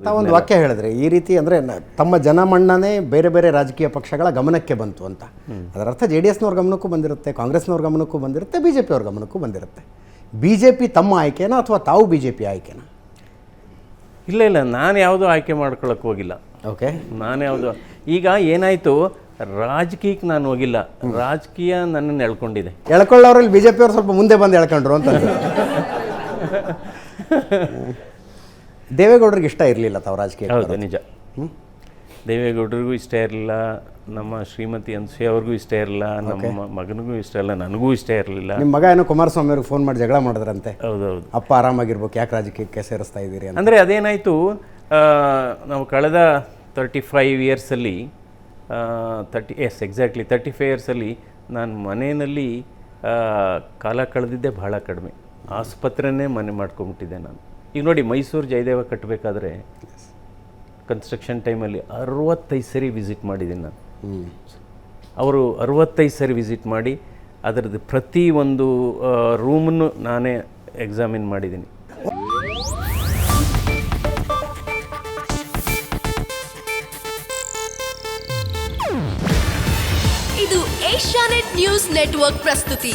ತಾವೊಂದು ವಾಕ್ಯ ಹೇಳಿದ್ರೆ ಈ ರೀತಿ ಅಂದರೆ ತಮ್ಮ ಜನಮಣ್ಣನೇ ಬೇರೆ ಬೇರೆ ರಾಜಕೀಯ ಪಕ್ಷಗಳ ಗಮನಕ್ಕೆ ಬಂತು ಅಂತ. ಅದರ ಅರ್ಥ ಜೆ ಡಿ ಎಸ್ನವ್ರ ಗಮನಕ್ಕೂ ಬಂದಿರುತ್ತೆ ಕಾಂಗ್ರೆಸ್ನವ್ರ ಗಮನಕ್ಕೂ ಬಂದಿರುತ್ತೆ ಬಿ ಜೆ ಪಿಯವ್ರ ಗಮನಕ್ಕೂ ಬಂದಿರುತ್ತೆ. ಬಿ ಜೆ ಪಿ ತಮ್ಮ ಆಯ್ಕೆನಾ ಅಥವಾ ತಾವು ಬಿ ಜೆ ಪಿ ಆಯ್ಕೆನಾ? ಇಲ್ಲ ಇಲ್ಲ ನಾನು ಯಾವುದೂ ಆಯ್ಕೆ ಮಾಡ್ಕೊಳಕ್ಕೆ ಹೋಗಿಲ್ಲ. ಓಕೆ ನಾನು ಯಾವುದು ಈಗ ಏನಾಯಿತು ರಾಜಕೀಯಕ್ಕೆ ನಾನು ಹೋಗಿಲ್ಲ. ರಾಜಕೀಯ ನನ್ನನ್ನು ಎಳ್ಕೊಂಡಿದೆ. ಎಳ್ಕೊಳ್ಳೋರಲ್ಲಿ ಬಿ ಜೆ ಪಿಯವ್ರು ಸ್ವಲ್ಪ ಮುಂದೆ ಬಂದು ಎಳ್ಕೊಂಡ್ರು ಅಂತ ದೇವೇಗೌಡರಿಗೆ ಇಷ್ಟ ಇರಲಿಲ್ಲ ತಾವು ರಾಜಕೀಯ ಹೌದು ನಿಜ. ದೇವೇಗೌಡರಿಗೂ ಇಷ್ಟ ಇರಲಿಲ್ಲ ನಮ್ಮ ಶ್ರೀಮತಿ ಅನ್ಸಿ ಅವ್ರಿಗೂ ಇಷ್ಟ ಇರಲಿಲ್ಲ ನಮ್ಮ ಮಗನಿಗೂ ಇಷ್ಟ ಇಲ್ಲ ನನಗೂ ಇಷ್ಟ ಇರಲಿಲ್ಲ. ನಿಮ್ಮ ಮಗ ಏನೋ ಕುಮಾರಸ್ವಾಮಿ ಅವ್ರಿಗೆ ಫೋನ್ ಮಾಡಿ ಜಗಳ ಮಾಡಿದ್ರಂತೆ. ಹೌದೌದು. ಅಪ್ಪ ಆರಾಮಾಗಿರ್ಬೇಕು ಯಾಕೆ ರಾಜಕೀಯಕ್ಕೆ ಸೇರಿಸ್ತಾ ಇದ್ದೀರಿ ಅಂತ. ಅಂದರೆ ಅದೇನಾಯಿತು ನಾವು ಕಳೆದ thirty five ಇಯರ್ಸಲ್ಲಿ thirty yes exactly thirty five ಇಯರ್ಸಲ್ಲಿ ನಾನು ಮನೆಯಲ್ಲಿ ಕಾಲ ಕಳೆದಿದ್ದೆ ಬಹಳ ಕಡಿಮೆ. ಆಸ್ಪತ್ರೆನೇ ಮನೆ ಮಾಡ್ಕೊಂಬಿಟ್ಟಿದ್ದೆ ನಾನು. ಈಗ ನೋಡಿ, ಮೈಸೂರು ಜಯದೇವ ಕಟ್ಟಬೇಕಾದ್ರೆ ಕನ್ಸ್ಟ್ರಕ್ಷನ್ ಟೈಮಲ್ಲಿ ಅರವತ್ತೈದು ಸರಿ ವಿಸಿಟ್ ಮಾಡಿದ್ದೀನಿ ನಾನು. ಅವರು ಅರವತ್ತೈದು ಸರಿ ವಿಸಿಟ್ ಮಾಡಿ ಅದರದ್ದು ಪ್ರತಿ ಒಂದು ರೂಮನ್ನು ನಾನೇ ಎಕ್ಸಾಮಿನ್ ಮಾಡಿದ್ದೀನಿ. ಇದು ಏಷ್ಯಾನೆಟ್ ನ್ಯೂಸ್ ನೆಟ್ವರ್ಕ್ ಪ್ರಸ್ತುತಿ.